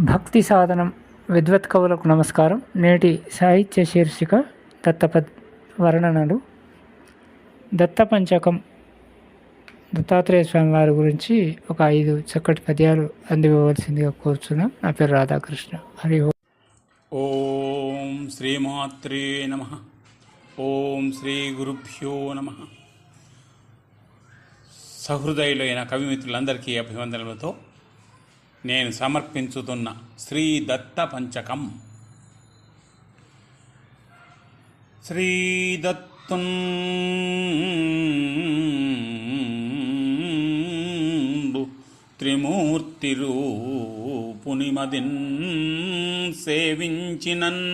భక్తి సాధనం విద్వత్ కవులకు నమస్కారం. నేటి సాహిత్య శీర్షిక దత్తపద్ వర్ణనలు. దత్తపంచకం దత్తాత్రేయ స్వామి వారి గురించి ఒక ఐదు చక్కటి పద్యాలు అందివ్వవలసిందిగా కోరుచున్నాం. నా పేరు రాధాకృష్ణ. హరి ఓం. ఓం శ్రీమాత్రే నమ. ఓం శ్రీ గురుభ్యో నమ. సహృదయులైన కవిమిత్రులందరికీ అభివందనలతో నేను సమర్పించుతున్న శ్రీ దత్త పంచకం శ్రీ దత్తున్ త్రిమూర్తి రూపునిమదిన్ సేవించినన్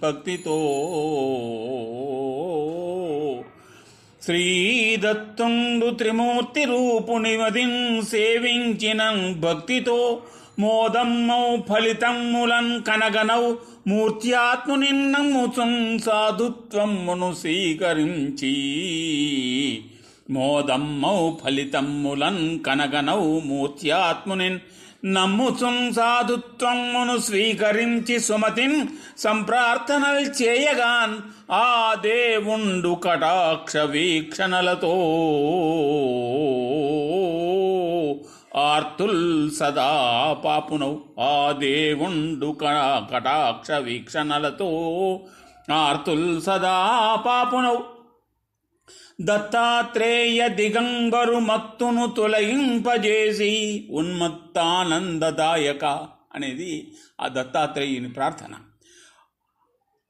భక్తితో శ్రీదత్తుండు త్రిమూర్తి రూపునిమదిన్ సేవించిన భక్తితో మోదమ్మౌ ఫలితమ్ములన్ కనగనౌ మూర్త్యాత్ముని నమ్ముచుం సాధుత్వమును స్వీకరించి. మోదమ్మౌ ఫలితమ్ములన్ కనగనౌ మూర్త్యాత్మునిన్ నమ్ముచుం సాధుత్వమును స్వీకరించి సుమతిన్ సంప్రార్థనలు చేయగాన్ ఆ దేవుండు కటాక్ష వీక్షణలతో ఆర్తుల్ సదా పాపునౌ. ఆ దేవుండు కటాక్ష వీక్షణలతో ఆర్తుల్ సదా పాపునౌ. దత్తాత్రేయ దిగంబరు మత్తును తొలగింపజేసి ఉన్మత్తానందదాయక అనేది ఆ దత్తాత్రేయుని ప్రార్థన.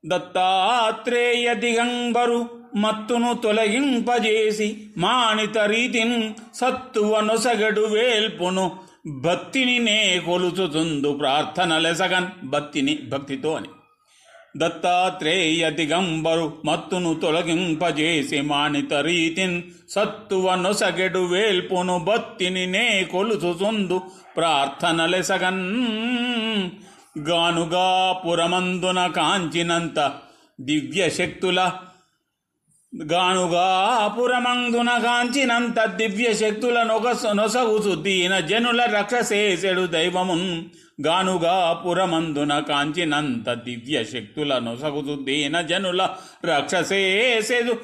దత్తాత్రేయ దిగంబరు మత్తును తొలగింపజేసి మానిత రీతిన్ సత్తువ నొసగడు వేల్పును భక్తిని నే కొలుచుతుందు ప్రార్థనలెసగన్ భక్తిని భక్తితో అని. దత్తాత్రేయ దిగంబరు మత్తును తొలగింపజేసి మానిత రీతిన్ సత్తువ నొసగెడు వేల్పును బత్తిని నే కొలుచుచుందు ప్రార్థనలెసగన్ గానుగా పురమందున కాంచినంత దివ్యశక్తుల గానుగా పురమందున కాంచినంత దివ్య శక్తుల నొగస నొసగుచు దీన జనుల రక్షసేసెడు దైవమున్. గానుగా పురమందున కాంచినంత దివ్య శక్తుల నొసగుచు దీన జనుల రక్షసేసెడు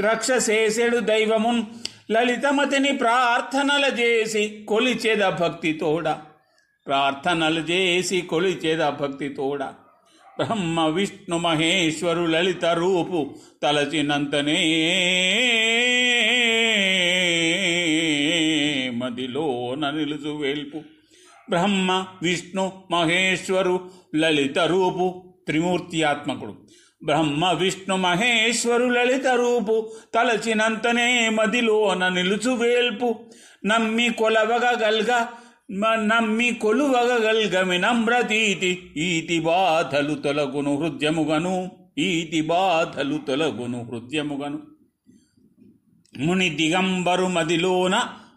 రక్షసేసెడు దైవమున్. లలితమతిని ప్రార్థనల చేసి కొలిచేద భక్తి తోడ. ప్రార్థనలు చేసి భక్తి తోడ. బ్రహ్మ విష్ణు మహేశ్వరు లలిత రూపు తలచినంతనే మదిలోన నిలుచు వేల్పు. బ్రహ్మ విష్ణు మహేశ్వరు లలిత రూపు త్రిమూర్తియాత్మకుడు బ్రహ్మ విష్ణు మహేశ్వరు లలిత రూపు తలచినంతనే మదిలోన నిలుచు వేల్పు. నమ్మి కొలవగల్గ మ- నమ్మి కొలువగల్గమి నమ్రతీతి ఈతి బాధలు తొలగును హృద్యముగను ఈతి బాధలు తొలగును హృద్యముగను. ముని దిగంబరు మదిలోన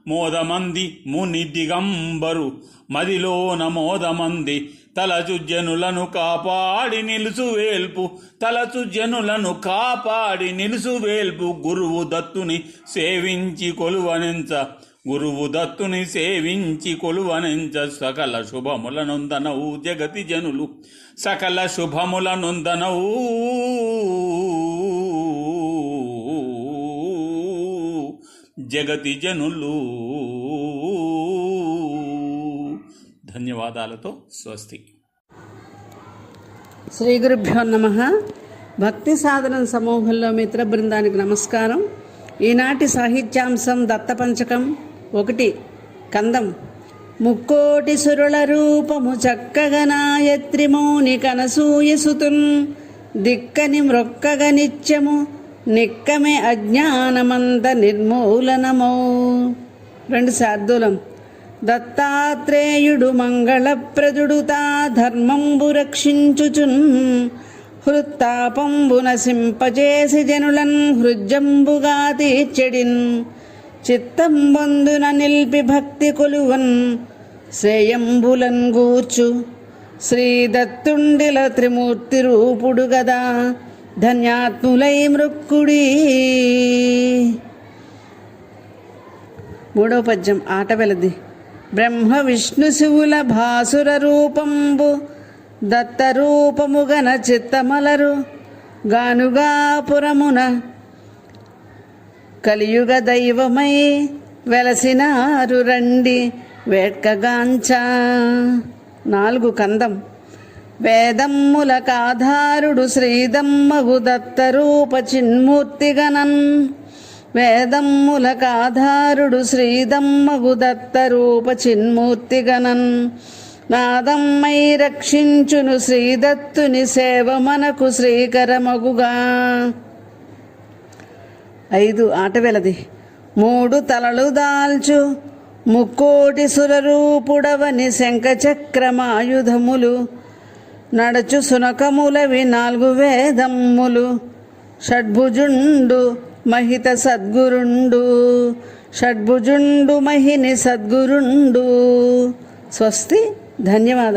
మోదమంది ముని దిగంబరు మదిలోన మోదమంది తలచు జనులను కాపాడి నిలుసు వేల్పు తలచు జనులను కాపాడి నిలుసు వేల్పు గురువు దత్తుని సేవించి కొలువనించ గురువు దత్తుని సేవించి కొలువనెంచ సకల శుభములనుందనవు జగతి జనులు. సకల శుభములనుందనవు జగతి జనులు. ధన్యవాదాలతో స్వస్తి. శ్రీ గురుభ్యో నమ. భక్తి సాధన సమూహంలో మిత్ర బృందానికి నమస్కారం. ఈనాటి సాహిత్యాంశం దత్తపంచకం. ఒకటి. కందం. ముక్కోటి సురుల రూపము చక్కగనాయత్రిమౌని కనసూయసుతున్. దిక్కని మ్రొక్కగ నిత్యము నిక్కమే అజ్ఞానమంద నిర్మూలనమౌ. రెండు శార్దూలం. దత్తాత్రేయుడు మంగళప్రదుడు తా ధర్మంబు రక్షించుచున్. హృత్తాపంబున నశింపజేసి జనులన్ హృజ్జంబుగా తీర్చెడిన్. చిత్తంబొందున నిల్పి భక్తి కొలువన్ శ్రేయంబులన్ గూర్చు. శ్రీ దత్తుండిల త్రిమూర్తి రూపుడు గదా ధన్యాత్ములై మృక్కుడి. మూడవ పద్యం ఆట వెలది. బ్రహ్మ విష్ణు శివుల భాసుర రూపంబు దత్తరూపముగన చిత్తమలరు. గానుగాపురమున కలియుగ దైవమై వెలసినారు రండి వేట్కగాంచ నాలుగు కందం. వేదమ్ములకాధారుడు శ్రీదమ్మగు దత్తరూప చిన్మూర్తిగణన్ వేదమ్ములకాధారుడు శ్రీదమ్మగు దత్తరూప చిన్మూర్తిగణన్ నాదమ్మై రక్షించును శ్రీదత్తుని సేవ మనకు శ్రీకరమగుగా. ఐదు ఆటవెలది. మూడు తలలు దాల్చు ముక్కోటి సురరూపుడవని శంఖచక్రమాయుధములు నడచు సునకములవి నాలుగు వేదమ్ములు షడ్భుజుండు మహిత సద్గురుండు షడ్భుజుండు మహిని సద్గురుండు. స్వస్తి ధన్యవాదాలు.